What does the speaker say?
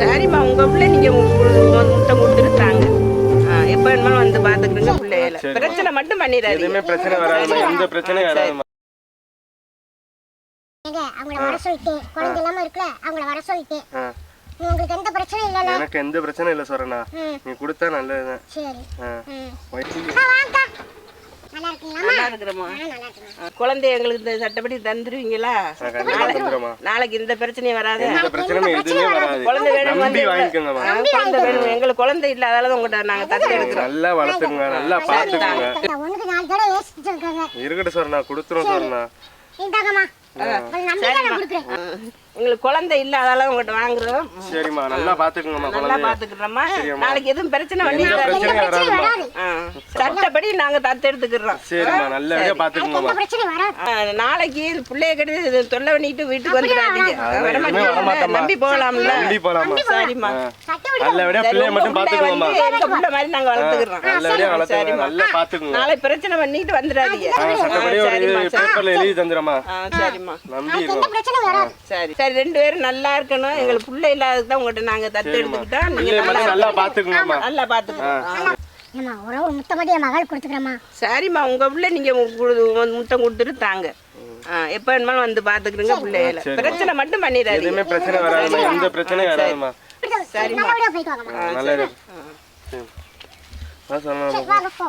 சரிம்மா உங்க பிள்ளை நீங்க மு- மு- முட்டை கொடுத்துருத்தாங்க எப்ப வேணுமாலும் வந்து பாத்துக்கிறீங்க பிள்ளைகள பிரச்சனை மட்டும் பண்ணிடாதீங்க. எதுவுமே பிரச்சனை வராதுமா எந்த பிரச்சனையும் வராதுமா அவங்கள வர சொல்லிட்டேன். குழந்தை இல்லாம இருக்குல்ல அவங்கள வர சொல்லிட்டேன். ஆ. உங்களுக்கு எந்த பிரச்சனையும் இல்லைல்ல. எனக்கு எந்த பிரச்சனையும் இல்லை ம். நீ கொடுத்தா நல்லதுதான். சரி. இருக்கிறோமா குழந்தை எங்களுக்கு இந்த சட்டப்படி தந்துருவீங்களா? நான் நாளைக்கு இந்த பிரச்சனையும் வராது. குழந்தை வேணும் குழந்தை வேணும். எங்களுக்கு குழந்தை இல்ல அதனால தான் உங்கள்கிட்ட நாங்க தத்து எடுக்கிறோம். நல்லா வளர்த்துக்குங்க நல்லா இருக்காங்க. இருக்கட்டும் சார் நான் கொடுத்துரும் சார்ண்ணா இந்தாங்கம்மா. உங்களுக்கு குழந்தை இல்ல அதனால உங்கள்கிட்ட வாங்குறோம். சரிம்மா நல்லா பார்த்துக்குங்கம்மா நல்லா குழந்தைய. பாத்துக்கிறோமா நாளைக்கு எதுவும் பிரச்சனை எந்த பிரச்சனையும் வராதுமா சட்டப்படி நாங்க தத்து எடுத்துக்கிறோம். சரிம்மா நல்லபடியா பார்த்துக்குங்கம்மா எந்த பிரச்சனையும் வராது. ஆ, நாளைக்கு பிள்ளைய கட்டி தொல்லை பண்ணிட்டு வீட்டுக்கு வந்துடாதீங்க. அதெல்லாம். நம்பி போகலாம்ல நம்பி போலாமா. சரிம்மா. நல்லபடியா சரி, பிள்ளைய உங்க மட்டும் பிள்ளை பார்த்துக்குங்கம்மா வந்து எங்க பிள்ளை மாதிரி நாங்க வளர்த்துக்கிறோம். நல்லபடியா வளர்த்துங்க சரிம்மா. நல்லா பார்த்துக்குங்க நாளை பிரச்சனை பண்ணிட்டு வந்துடாதீங்க. சட்டப்படி ஒரு சரிம்மா, சரி. பேப்பர்ல எழுதி தந்துடுறமா ஆ, சரிம்மா. நம்பி எந்த இருக்கோம் பிரச்சனையும் வராது. சரி. சரி ரெண்டு பேரும் நல்லா இருக்கணும். எங்களுக்கு பிள்ளை இல்லாததுக்கு தான் நாங்க தத்து எடுத்துக்கிட்டோம். நீங்க நல்லா மட்டும் நல்லா மகள் கொடுத்துக்கிறேம்மா. சரிம்மா உங்க பிள்ளை நீங்க மு- கு- முட்டை கொடுத்துட்டு தாங்க. எப்ப வேணுமாலும் வந்து பாத்துக்கிறீங்க பிள்ளைகள. பிரச்சனை மட்டும் பண்ணிடாதீங்க. எதுவுமே பிரச்சனை வராதுமா எந்த பிரச்சனையும் வராதுமா ಸರಿ ನಮ್ಮ ಹೊಡಿಯೋಕೆ ಹೋಗೋಣ ಹಾ, ಸರಿ. ಹಾ. ಹ್ಮ್. ಬಾ ಸಣ್ಣ ಮಗು.